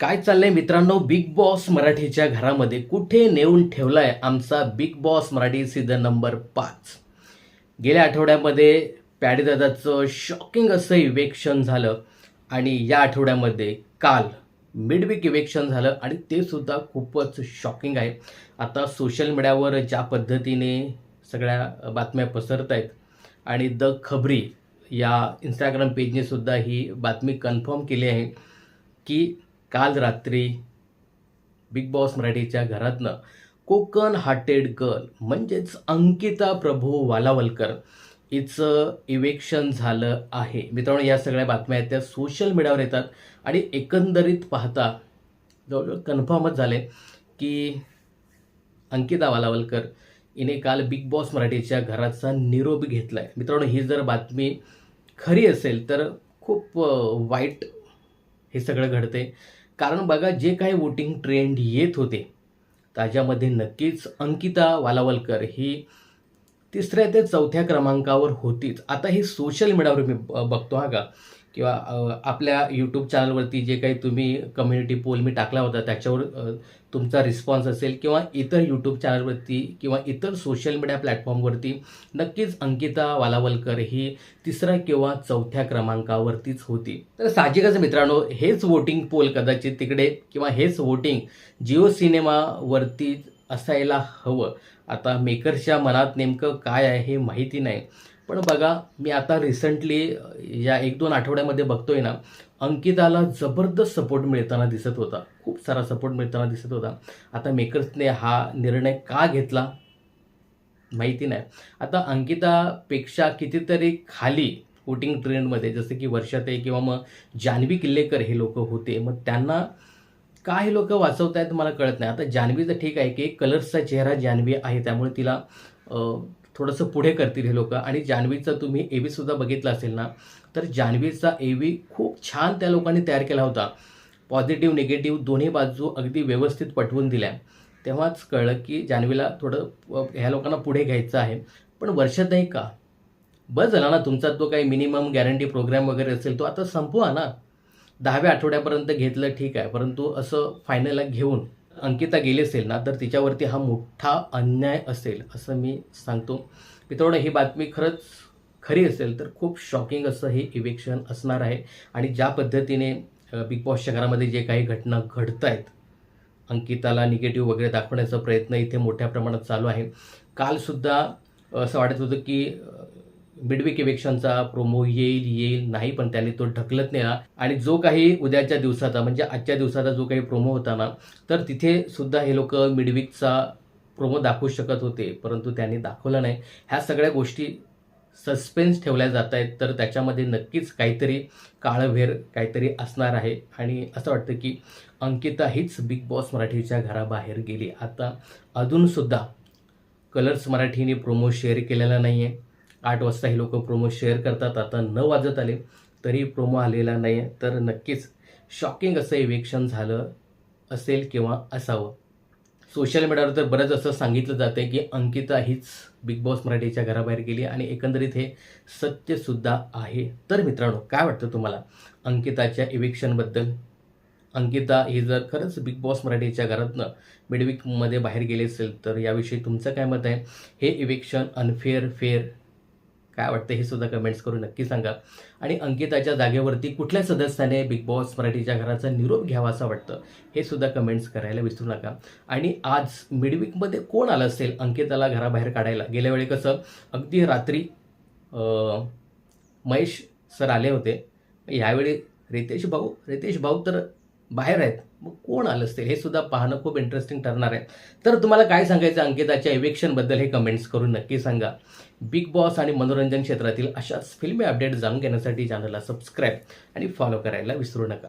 काय चाललंय मित्रांनो? बिग बॉस मराठीच्या घरामध्ये कुठे नेऊन ठेवलाय आमचा Bigg Boss Marathi season number पाच? गेल्या आठवड्यामध्ये पॅडीदादाचं शॉकिंग असं इवेक्शन झालं आणि या आठवड्यामध्ये काल मिडवीक इवेक्शन झालं आणि ते सुद्धा खूपच शॉकिंग आहे. आता सोशल मीडियावर ज्या पद्धतीने सगळ्या बातम्या पसरत आहेत आणि द खबरी या इंस्टाग्राम पेजने सुद्धा ही बातमी कन्फर्म केली आहे की काल रात्री बिग बॉस मराठीच्या घरातनं कोकण हार्टेड गर्ल म्हणजेच अंकिता प्रभू वालावलकर हिचं इवेक्शन झालं आहे. मित्रांनो या सगळ्या बातम्या आहेत त्या सोशल मीडियावर येतात आणि एकंदरीत पाहता जवळजवळ कन्फर्मच झाले की अंकिता वालावलकर हिने काल बिग बॉस मराठीच्या घराचा निरोप घेतला आहे मित्रांनो ही जर बातमी खरी असेल तर खूप वाईट हे सगळं घडते कारण बघा जे काही वोटिंग ट्रेंड येत होते त्याच्यामध्ये नक्कीच अंकिता वालावलकर ही तिसऱ्या ते चौथ्या क्रमांकावर होतीच. आता ही सोशल मीडियावर मी ब- बघतो हा का? किंवा आपल्या यूट्यूब चॅनलवरती जे काही तुम्ही कम्युनिटी पोल मी टाकला होता त्याच्यावर तुमचा रिस्पॉन्स असेल किंवा इतर यूट्यूब चॅनलवरती किंवा इतर सोशल मीडिया प्लॅटफॉर्मवरती नक्कीच अंकिता वालावलकर ही तिसऱ्या किंवा चौथ्या क्रमांकावरतीच होती. तर साहजिकच मित्रांनो हेच वोटिंग पोल कदाचित तिकडे किंवा हेच वोटिंग जिओ सिनेमावरती असायला हवं. आता मेकर्सच्या मनात नेमकं काय आहे हे माहिती नाही. पण बघा मी आता रिसेंटली या एक दोन आठवड्यामध्ये बघतोय ना अंकिताला जबरदस्त सपोर्ट मिळताना दिसत होता. खूप सारा सपोर्ट मिळताना दिसत होता. आता मेकर्सने हा निर्णय का घेतला? माहिती नाही. आता अंकितापेक्षा कितीतरी खाली वोटिंग ट्रेंडमध्ये जसं की वर्षाताई किंवा मग जान्हवी किल्लेकर हे लोक होते मग त्यांना का हे लोक वाचवतायत मला कळत नाही. आता जान्हवीचं ठीक आहे की कलर्सचा चेहरा जान्हवी आहे त्यामुळे तिला थोडंसं पुढे करतील हे लोक. आणि जान्हवीचा तुम्ही ए व्हीसुद्धा बघितला असेल ना तर जान्हवीचा एवी खूप छान त्या लोकांनी तयार केला होता. पॉझिटिव्ह निगेटिव्ह दोन्ही बाजू अगदी व्यवस्थित पटवून दिल्या. तेव्हाच कळलं की जान्हवीला थोडं ह्या लोकांना पुढे घ्यायचं आहे. पण वर्षात नाही का? बस झाला ना तुमचा तो काही मिनिमम गॅरंटी प्रोग्राम वगैरे असेल तो आता संपवा ना. दहाव्या आठवड्यापर्यंत घेतलं ठीक आहे परंतु असं फायनलला घेऊन अंकिता गेली असेल ना तर तिच्यावरती हा मोठा अन्याय असेल असं मी सांगतो. मित्रांनो ही बातमी खरंच खरी असेल तर खूप शॉकिंग असं हे इवेक्शन असणार आहे. आणि ज्या पद्धतीने बिग बॉसच्या घरामध्ये जे काही घटना घडत आहेत अंकिताला निगेटिव्ह वगैरे दाखवण्याचा प्रयत्न इथे मोठ्या प्रमाणात चालू आहे. कालसुद्धा असं वाटत होतं की मिडविक इवेक्शनचा प्रोमो येईल येईल नाही पण त्यांनी तो ढकलत नेला आणि जो काही उद्याच्या दिवसाचा म्हणजे आजच्या दिवसाचा जो काही प्रोमो होता ना तर तिथे सुद्धा हे लोक मिडविकचा प्रोमो दाखवू शकत होते परंतु त्यांनी दाखवला नाही. ह्या सगळ्या गोष्टी सस्पेन्स ठेवल्या जात आहेत तर त्याच्यामध्ये नक्कीच काहीतरी काळभेर काहीतरी असणार आहे. आणि असं वाटतं की अंकिता हीच बिग बॉस मराठीच्या घराबाहेर गेली. आता अजूनसुद्धा कलर्स मराठीने प्रोमो शेअर केलेला नाही आहे आठ वाजता हे लोक प्रोमो शेअर करतात. आता न वाजत आले तरी प्रोमो आलेला नाही आहे तर नक्कीच शॉकिंग असं इवेक्शन झालं असेल किंवा असावं. सोशल मीडियावर तर बरंच असं सांगितलं जातं की अंकिता हीच बिग बॉस मराठीच्या घराबाहेर गेली आणि एकंदरीत हे सत्यसुद्धा आहे. तर मित्रांनो काय वाटतं तुम्हाला अंकिताच्या इवेक्शनबद्दल अंकिता ही जर खरंच बिग बॉस मराठीच्या घरातनं मिडविकमध्ये बाहेर गेली असेल तर याविषयी तुमचं काय मत आहे? हे इवेक्शन अनफेअर फेअर काय वाटतं हे सुद्धा कमेंट्स करून नक्की सांगा. आणि अंकिताच्या जागेवरती कुठल्या सदस्याने बिग बॉस मराठीच्या घराचा निरोप घ्यावा असं वाटतं हे सुद्धा कमेंट्स करायला विसरू नका. आणि आज मिडविकमध्ये कोण आलं असेल अंकिताला घराबाहेर काढायला? गेल्या वेळी कसं अगदी रात्री महेश सर आले होते. यावेळी रितेश भाऊ रितेश भाऊ तर बाहेर आहेत. मग कोण आलं असेल हे सुद्धा पाहणं खूप इंटरेस्टिंग ठरणार आहे. तर तुम्हाला काय सांगायचं अंकिताच्या इवेक्शनबद्दल हे कमेंट्स करून नक्की सांगा. बिग बॉस आणि मनोरंजन क्षेत्रातील अशाच फिल्मी अपडेट जाणून घेण्यासाठी चॅनलला सबस्क्राईब आणि फॉलो करायला विसरू नका.